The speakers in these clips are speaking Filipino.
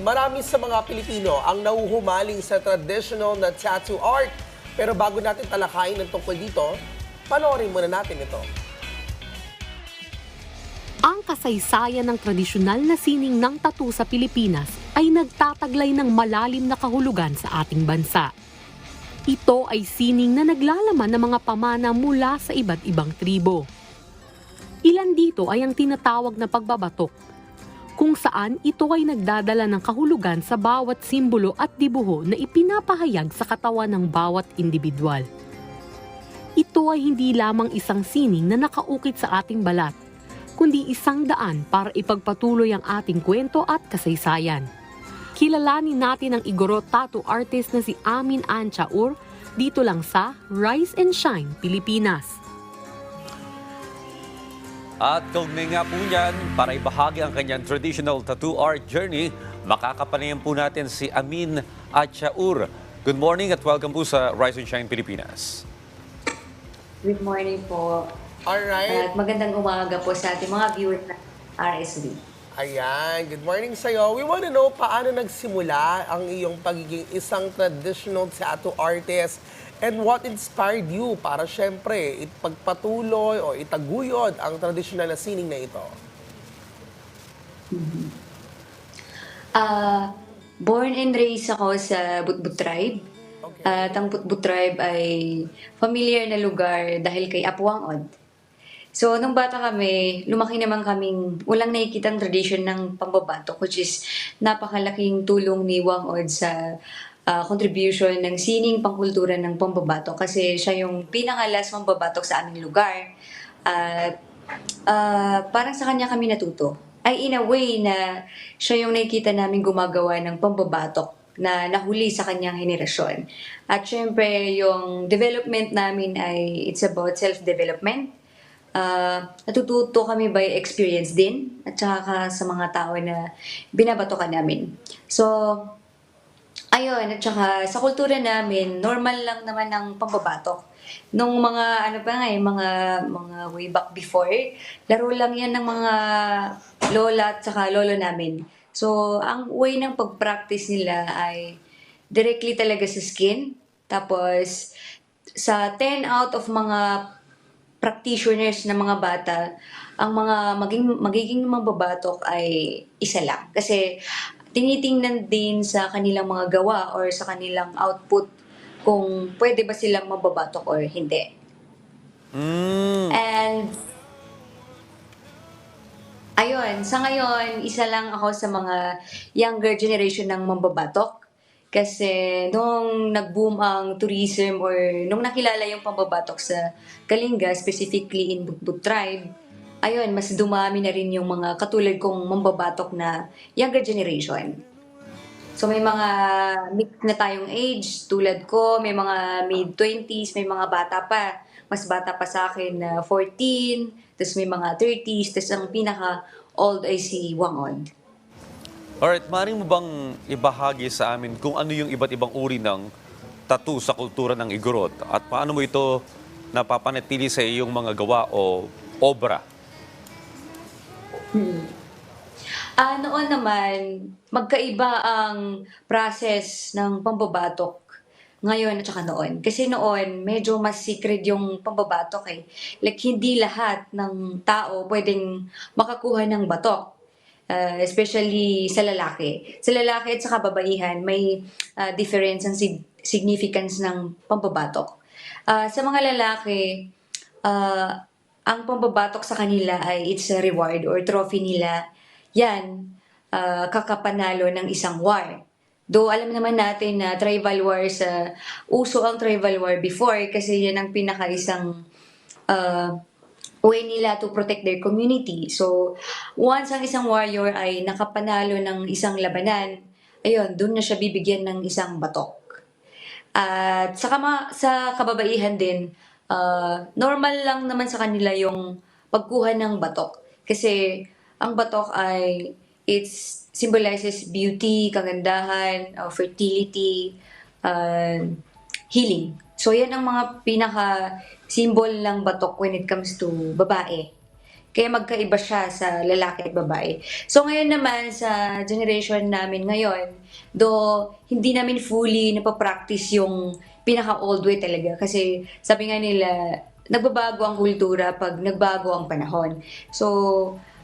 Marami sa mga Pilipino ang nauhumaling sa traditional na tattoo art. Pero bago natin talakayin ang tungkol dito, panoorin muna natin ito. Ang kasaysayan ng tradisyonal na sining ng tattoo sa Pilipinas ay nagtataglay ng malalim na kahulugan sa ating bansa. Ito ay sining na naglalaman ng mga pamana mula sa iba't ibang tribo. Ilan dito ay ang tinatawag na pagbabatok, kung saan ito ay nagdadala ng kahulugan sa bawat simbolo at dibuho na ipinapahayag sa katawan ng bawat individual. Ito ay hindi lamang isang sining na nakaukit sa ating balat, kundi isang daan para ipagpatuloy ang ating kwento at kasaysayan. Kilalanin natin ang Igoro tattoo artist na si Amin Anchaur dito lang sa Rise and Shine, Pilipinas. At kaugnay nga po niyan, para ibahagi ang kanyang traditional tattoo art journey, makakapanayan po natin si Amin Atchaur. Good morning at welcome po sa Rise and Shine Pilipinas. Good morning po. Alright. At magandang umaga po sa ating mga viewers ng RSV. Ayan, good morning sa'yo. We want to know paano nagsimula ang iyong pagiging isang traditional tattoo artist and what inspired you para syempre ipagpatuloy o itaguyod ang traditional na sining na ito. Ah, born and raised ako sa Butbut tribe. Okay. At ang Butbut tribe ay familiar na lugar dahil kay Apuangod. So, nung bata kami, lumaki naman kaming walang nakikitang tradition ng pambabatok, which is napakalaking tulong ni Wangod sa ah, contribution ng sining pangkultura ng pambabatok kasi siya yung pinakalas mambabatok sa aming lugar. At ah, parang sa kanya kami natuto. Ay in a way na siya yung nakikita namin gumagawa ng pambabatok na nahuli sa kanyang henerasyon. At syempre, yung development namin ay it's about self-development. Uh, natututo kami by experience din at saka sa mga tao na binabatokan namin. So, ayun, at saka sa kultura namin, normal lang naman ang pambabatok. Nung mga, ano pa nga eh, mga, mga way back before, laro lang yan ng mga lola at saka lolo namin. So, ang way ng pag-practice nila ay directly talaga sa skin. Tapos, sa 10 out of mga practitioners ng mga bata, ang mga maging, magiging mababatok ay isa lang. Kasi tinitingnan din sa kanilang mga gawa or sa kanilang output kung pwede ba silang mababatok or hindi. Mm. And ayun, sa ngayon, isa lang ako sa mga younger generation ng mambabatok. Kasi nung nag-boom ang tourism or nung nakilala yung pambabatok sa Kalinga, specifically in Butbut tribe, ayun, mas dumami na rin yung mga katulad kong mambabatok na younger generation. So may mga mix na tayong age, tulad ko, may mga mid-20s, may mga bata pa. Mas bata pa sa akin na 14, tapos may mga 30s, tapos ang pinaka-old ay si Wangod. Alright, maaaring mo bang ibahagi sa amin kung ano yung iba't ibang uri ng tattoo sa kultura ng Igorot at paano mo ito napapanatili sa iyong mga gawa o obra? Ah, noon naman, magkaiba ang process ng pambabatok ngayon at saka noon. Kasi noon, medyo mas secret yung pambabatok eh. Like, hindi lahat ng tao pwedeng makakuha ng batok. Ah, especially sa lalaki. Sa lalaki at sa kababaihan, may ah, difference ang sig- significance ng pambabatok. Ah, sa mga lalaki, ah, ang pambabatok sa kanila ay it's a reward or trophy nila. Yan, ah, kakapanalo ng isang war. Though alam naman natin na tribal war sa uso ang tribal war before kasi yan ang pinaka isang ah, way nila to protect their community. So, once ang isang warrior ay nakapanalo ng isang labanan, ayun, doon na siya bibigyan ng isang batok. At sa, kama, sa kababaihan din, ah, normal lang naman sa kanila yung pagkuha ng batok. Kasi ang batok ay, it symbolizes beauty, kagandahan, uh, fertility, uh, healing. So yan ang mga pinaka symbol ng batok when it comes to babae. Kaya magkaiba siya sa lalaki at babae. So ngayon naman sa generation namin ngayon, do hindi namin fully napapractice yung pinaka-old way talaga. Kasi sabi nga nila, nagbabago ang kultura pag nagbago ang panahon. So,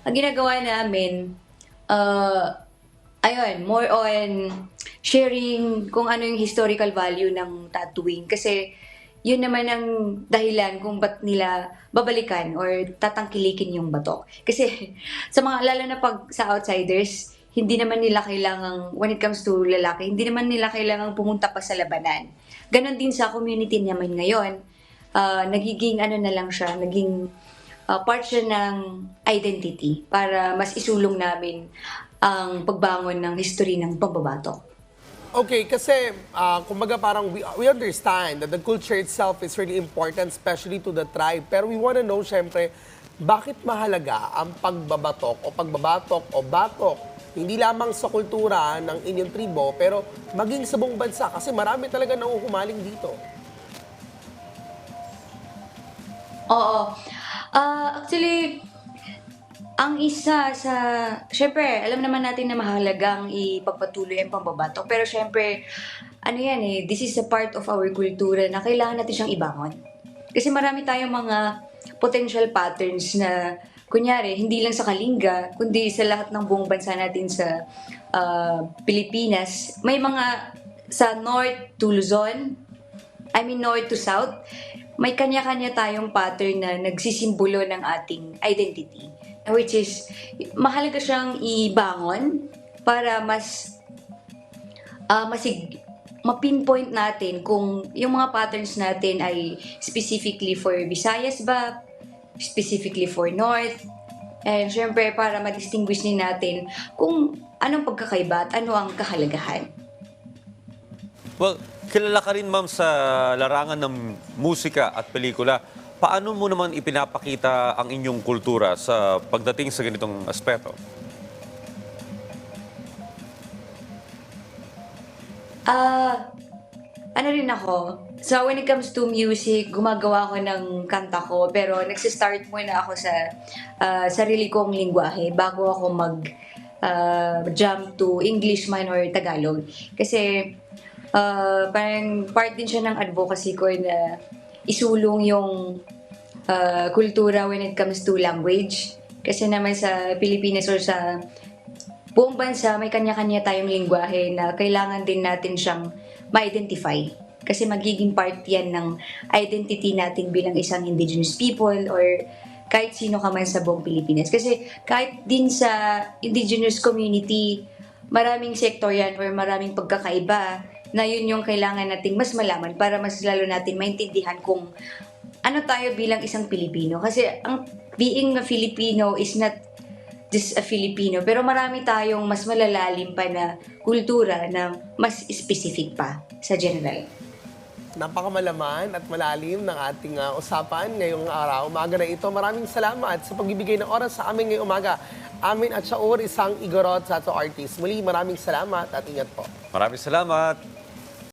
ang ginagawa namin, uh, ayun, more on sharing kung ano yung historical value ng tattooing. Kasi yun naman ang dahilan kung ba't nila babalikan or tatangkilikin yung bato. Kasi sa mga, lalo na pag sa outsiders, hindi naman nila kailangang, when it comes to lalaki, hindi naman nila kailangang pumunta pa sa labanan. Ganon din sa community naman ngayon. Ah, nagiging ano na lang siya, naging ah, part siya ng identity para mas isulong namin ang pagbangon ng history ng pambabatok. Okay, kasi ah, kumbaga parang we, we understand that the culture itself is really important, especially to the tribe. Pero we want to know, syempre, bakit mahalaga ang pagbabatok o pagbabatok o batok hindi lamang sa kultura ng inyong tribo, pero maging sa buong bansa kasi marami talaga nanguhumaling dito. Oo. Ah, actually, ang isa sa, syempre, alam naman natin na mahalagang ipagpatuloy ang pambabatok. Pero syempre, ano yan eh, this is a part of our kultura na kailangan natin siyang ibangon. Kasi marami tayong mga potential patterns na, kunyari, hindi lang sa Kalinga, kundi sa lahat ng buong bansa natin sa ah, Pilipinas. May mga sa North to Luzon, I mean north to south, may kanya-kanya tayong pattern na nagsisimbolo ng ating identity. Which is, mahalaga siyang ibangon para mas ah masig ma-pinpoint natin kung yung mga patterns natin ay specifically for Visayas ba, specifically for North, and syempre para ma-distinguish din natin kung anong pagkakaiba at ano ang kahalagahan. Well, kilala ka rin ma'am sa larangan ng musika at pelikula. Paano mo naman ipinapakita ang inyong kultura sa pagdating sa ganitong aspeto? Ah, ano rin ako. So when it comes to music, gumagawa ako ng kanta ko, pero nagsistart muna ako sa ah, sarili kong lingwahe bago ako mag ah, jump to English man or Tagalog. Kasi ah, parang part din siya ng advocacy ko na isulong yung ah, kultura when it comes to language. Kasi naman sa Pilipinas or sa buong bansa may kanya-kanya tayong lingwahe na kailangan din natin siyang ma-identify. Kasi magiging part yan ng identity natin bilang isang indigenous people or kahit sino ka man sa buong Pilipinas. Kasi kahit din sa indigenous community, maraming sektor yan or maraming pagkakaiba na yun yung kailangan nating mas malaman para mas lalo natin maintindihan kung ano tayo bilang isang Pilipino. Kasi ang being a Filipino is not just a Filipino. Pero marami tayong mas malalalim pa na kultura na mas specific pa sa general. Napakamalaman at malalim ng ating ah, usapan ngayong araw. Umaga na ito. Maraming salamat sa pagbibigay ng oras sa amin ngayong umaga. Amin at Shaur, isang Igorot sa ato artist. Muli, maraming salamat at ingat po. Maraming salamat.